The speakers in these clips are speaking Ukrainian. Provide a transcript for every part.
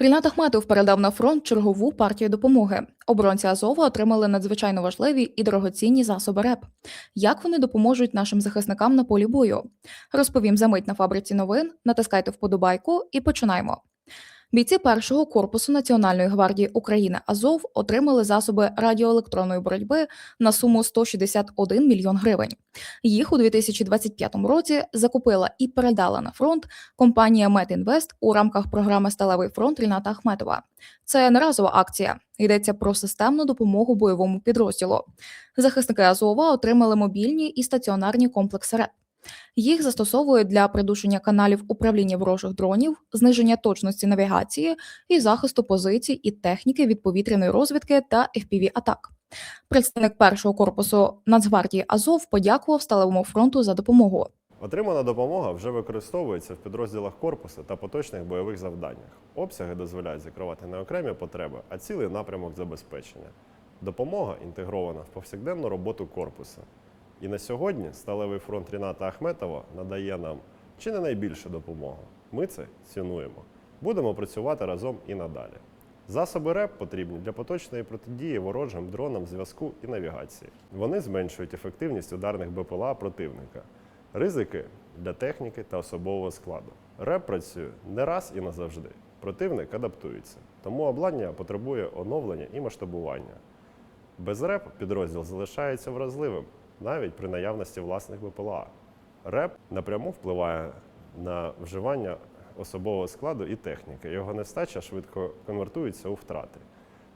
Рінат Ахметов передав на фронт чергову партію допомоги. Оборонці Азова отримали надзвичайно важливі і дорогоцінні засоби РЕП. Як вони допоможуть нашим захисникам на полі бою? Розповім за мить на фабриці новин. Натискайте вподобайку і починаємо. Бійці першого корпусу Національної гвардії України Азов отримали засоби радіоелектронної боротьби на суму 161 мільйон гривень. Їх у 2025 році закупила і передала на фронт компанія Метінвест у рамках програми Сталевий фронт Ріната Ахметова. Це не разова акція. Йдеться про системну допомогу бойовому підрозділу. Захисники Азова отримали мобільні і стаціонарні комплекси РЕП. Їх застосовують для придушення каналів управління ворожих дронів, зниження точності навігації і захисту позицій і техніки від повітряної розвідки та fpv атак. Представник першого корпусу Нацгвардії Азов подякував Сталевому фронту за допомогу. Отримана допомога вже використовується в підрозділах корпусу та поточних бойових завданнях. Обсяги дозволяють закривати не окремі потреби, а цілий напрямок забезпечення. Допомога інтегрована в повсякденну роботу корпусу. І на сьогодні сталевий фронт Ріната Ахметова надає нам чи не найбільшу допомогу. Ми це цінуємо. Будемо працювати разом і надалі. Засоби РЕП потрібні для поточної протидії ворожим дронам зв'язку і навігації. Вони зменшують ефективність ударних БПЛА противника, ризики для техніки та особового складу. РЕП працює не раз і назавжди. Противник адаптується, тому обладнання потребує оновлення і масштабування. Без РЕП підрозділ залишається вразливим навіть при наявності власних БПЛА. РЕП напряму впливає на вживання особового складу і техніки. Його нестача швидко конвертується у втрати.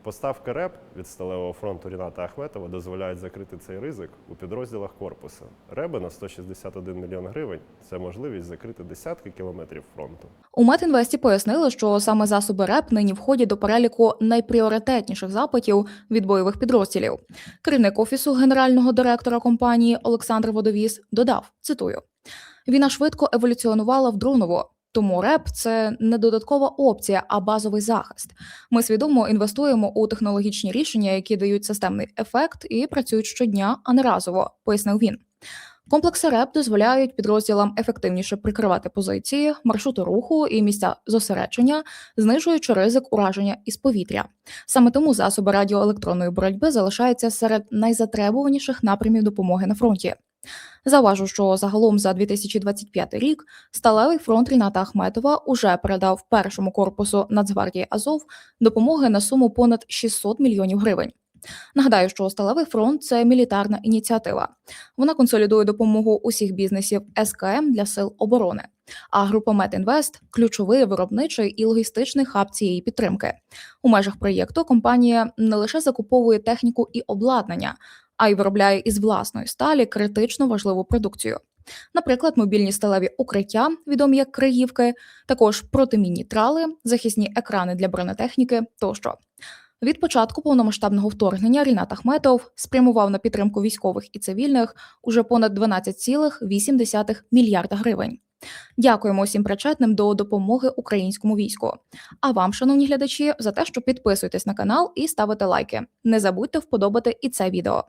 Поставки РЕП від сталевого фронту Ріната Ахметова дозволяють закрити цей ризик у підрозділах корпусу. Реби на 161 мільйон гривень це можливість закрити десятки кілометрів фронту. У Метінвесті пояснили, що саме засоби РЕП нині входять до переліку найпріоритетніших запитів від бойових підрозділів. Керівник офісу генерального директора компанії Олександр Водовіс додав: цитую: війна швидко еволюціонувала в дроново. Тому РЕП це не додаткова опція, а базовий захист. Ми свідомо інвестуємо у технологічні рішення, які дають системний ефект і працюють щодня, а не разово, пояснив він. Комплекси РЕП дозволяють підрозділам ефективніше прикривати позиції, маршрути руху і місця зосередження, знижуючи ризик ураження із повітря. Саме тому засоби радіоелектронної боротьби залишаються серед найзатребуваніших напрямів допомоги на фронті. Заважу, що загалом за 2025 рік сталевий фронт Ріната Ахметова уже передав першому корпусу Нацгвардії Азов допомоги на суму понад 600 мільйонів гривень. Нагадаю, що сталевий фронт це мілітарна ініціатива. Вона консолідує допомогу усіх бізнесів СКМ для сил оборони. А група Метінвест ключовий виробничий і логістичний хаб цієї підтримки. У межах проєкту компанія не лише закуповує техніку і обладнання, а й виробляє із власної сталі критично важливу продукцію. Наприклад, мобільні сталеві укриття, відомі як криївки, також протимінні трали, захисні екрани для бронетехніки тощо. Від початку повномасштабного вторгнення Рінат Ахметов спрямував на підтримку військових і цивільних уже понад 12,8 мільярда гривень. Дякуємо усім причетним до допомоги українському війську. А вам, шановні глядачі, за те, що підписуєтесь на канал і ставите лайки. Не забудьте вподобати і це відео.